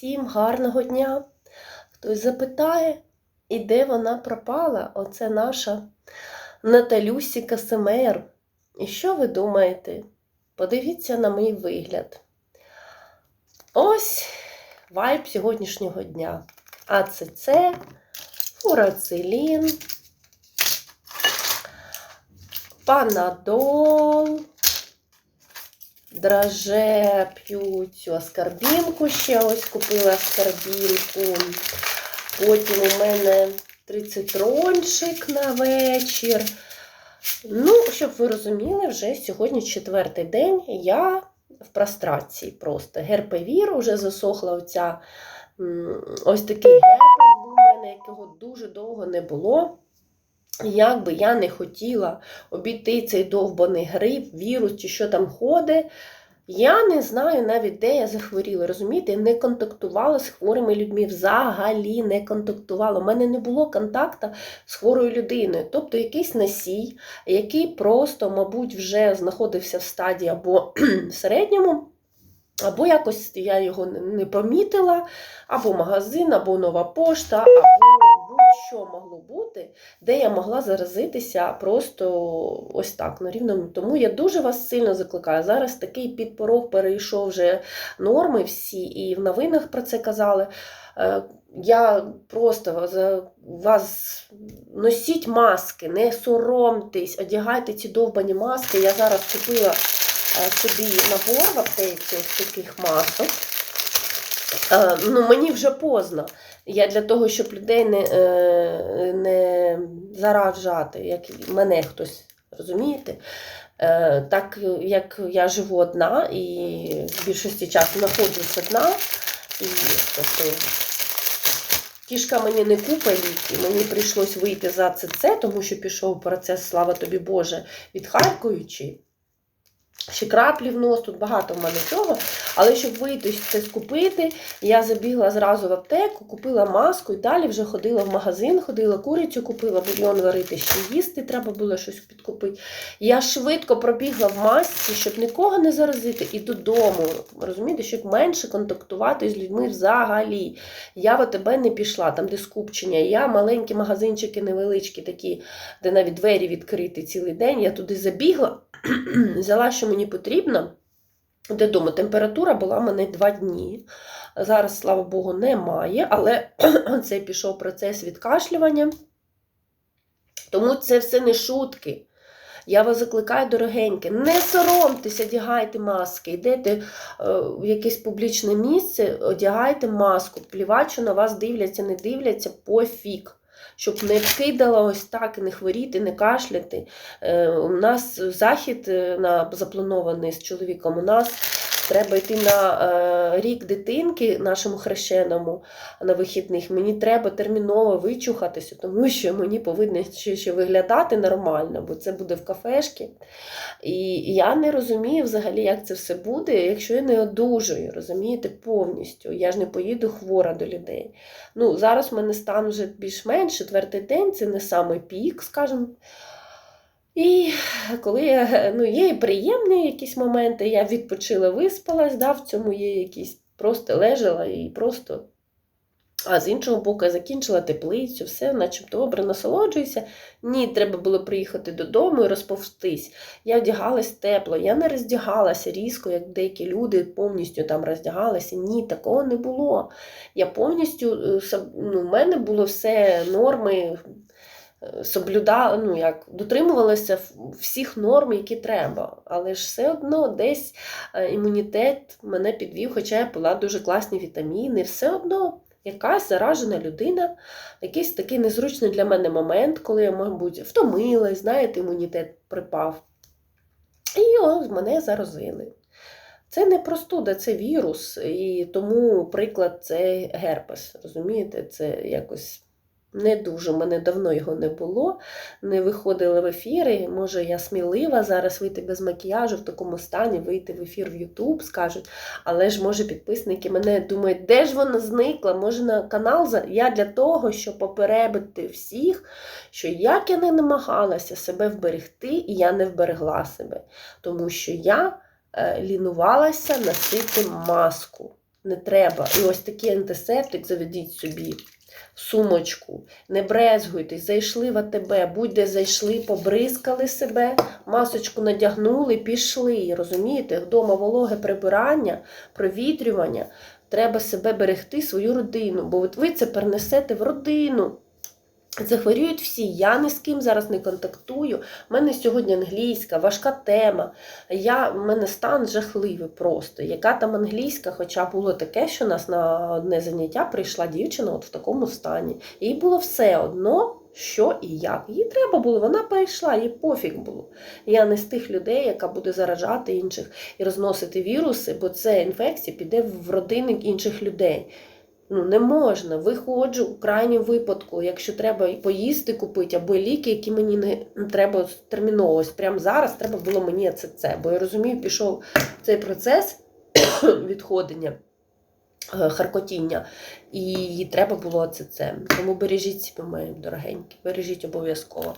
всім гарного дня. Хтось запитає, і де вона пропала? Оце наша Наталюсі Касимер. І що ви думаєте? Подивіться на мій вигляд. Ось вайб сьогоднішнього дня. АЦЦ, фурацилін, панадол, драже п'ю цю аскарбінку ще ось купила аскарбінку. Потім у мене трицитрончик на вечір. Ну, щоб ви розуміли, вже сьогодні четвертий день я в прострації просто. Герпевір вже засохла оця, ось такий герпес був у мене, якого дуже довго не було. Як би я не хотіла обійти цей довбаний грип, вірус чи що там ходить, я не знаю навіть, де я захворіла. Розумієте, я не контактувала з хворими людьми, взагалі не контактувала. У мене не було контакту з хворою людиною. Тобто якийсь носій, який просто, мабуть, вже знаходився в стадії або в середньому. Або якось я його не- помітила, або магазин, або нова пошта, або будь-що могло бути, де я могла заразитися просто ось так на рівному. Тому я дуже вас сильно закликаю. Зараз такий підпорог перейшов вже норми всі, і в новинах про це казали. Е, Я просто вас носіть маски, не соромтесь, одягайте ці довбані маски. Я зараз купила е, собі набор в аптеці ось таких масок. Е, Ну, мені вже поздно. Я для того, щоб людей не, е, не заражати, як мене хтось, розумієте? Е, Так як я живу одна і в більшості часу знаходжусь одна, і тобто, кішка мені не купа ліки, мені прийшлось вийти за ЦЦ, тому що пішов процес, слава тобі Боже, відхаркуючи. Ще краплі в нос, тут багато в мене цього. Але щоб вийти це скупити, я забігла зразу в аптеку, купила маску і далі вже ходила в магазин, ходила курицю, купила бульйон варити, ще їсти, треба було щось підкупити. Я швидко пробігла в масці, щоб нікого не заразити, і додому. Розумієте, щоб менше контактувати з людьми взагалі. Я в АТБ не пішла, там де скупчення. Я маленькі магазинчики невеличкі, такі, де навіть двері відкриті цілий день. Я туди забігла, взяла, що мені потрібно. Додому температура була в мене два дні. Зараз, слава Богу, немає, але це пішов процес відкашлювання. Тому це все не шутки. Я вас закликаю, дорогенькі, не соромтеся, одягайте маски, йдете е, в якесь публічне місце, одягайте маску, плівать, що на вас дивляться, не дивляться, пофіг. Щоб не кидала ось так, і не хворіти, не кашляти. Е, У нас захід е, запланований з чоловіком. У нас треба йти на е, рік дитинки нашому хрещеному на вихідних. Мені треба терміново вичухатися, тому що мені повинно ще, ще виглядати нормально, бо це буде в кафешці. І я не розумію взагалі, як це все буде, якщо я не одужую, розумієте, повністю. Я ж не поїду хвора до людей. Ну, зараз в мене стан вже більш-менш четвертий день, це не самий пік, скажімо. Коли ну, є і приємні якісь моменти, я відпочила, виспалась, да, в цьому є якісь просто лежала і просто. А з іншого боку, я закінчила теплицю, все, начебто добре насолоджуюся. Ні, треба було приїхати додому і розповстись. Я вдягалась тепло, я не роздягалася різко, як деякі люди повністю там роздягалися. Ні, такого не було. Я повністю, е, ну, в мене було все норми, соблюдала, ну, як, дотримувалася всіх норм, які треба. Але ж все одно десь е, імунітет мене підвів, хоча я пила дуже класні вітаміни, все одно. Якась заражена людина, якийсь такий незручний для мене момент, коли я, мабуть, втомилась, знаєте, імунітет припав. І ось мене заразили. Це не простуда, це вірус, і тому приклад це герпес. Розумієте, це якось не дуже. У мене давно його не було, не виходили в ефіри. Може, я смілива зараз вийти без макіяжу в такому стані, вийти в ефір в Ютуб, скажуть. Але ж, може, підписники мене думають, де ж вона зникла? Може, на канал за. Я для того, щоб попередити всіх, що як я не намагалася себе вберегти, і я не вберегла себе. Тому що я е, лінувалася носити маску. Не треба. І ось такий антисептик заведіть собі сумочку. Не брезгуйте, зайшли в АТБ, будь-де зайшли, побризкали себе, масочку надягнули, пішли. Розумієте? Вдома вологе прибирання, провітрювання. Треба себе берегти, свою родину, бо от ви це перенесете в родину. Захворюють всі. Я ні з ким зараз не контактую. У мене сьогодні англійська, важка тема. Я, в мене стан жахливий просто. Яка там англійська, хоча було таке, що нас на одне заняття прийшла дівчина от в такому стані. Їй було все одно, що і як. Їй треба було, вона перейшла, їй пофіг було. Я не з тих людей, яка буде заражати інших і розносити віруси, бо це інфекція піде в родини інших людей. Ну, не можна. Виходжу у крайньому випадку, якщо треба поїсти купити, або ліки, які мені не треба терміново. Ось прямо зараз треба було мені це це. Бо я розумію, пішов цей процес відходення, е, харкотіння, і треба було це це. Тому бережіть себе, мої дорогенькі, бережіть обов'язково.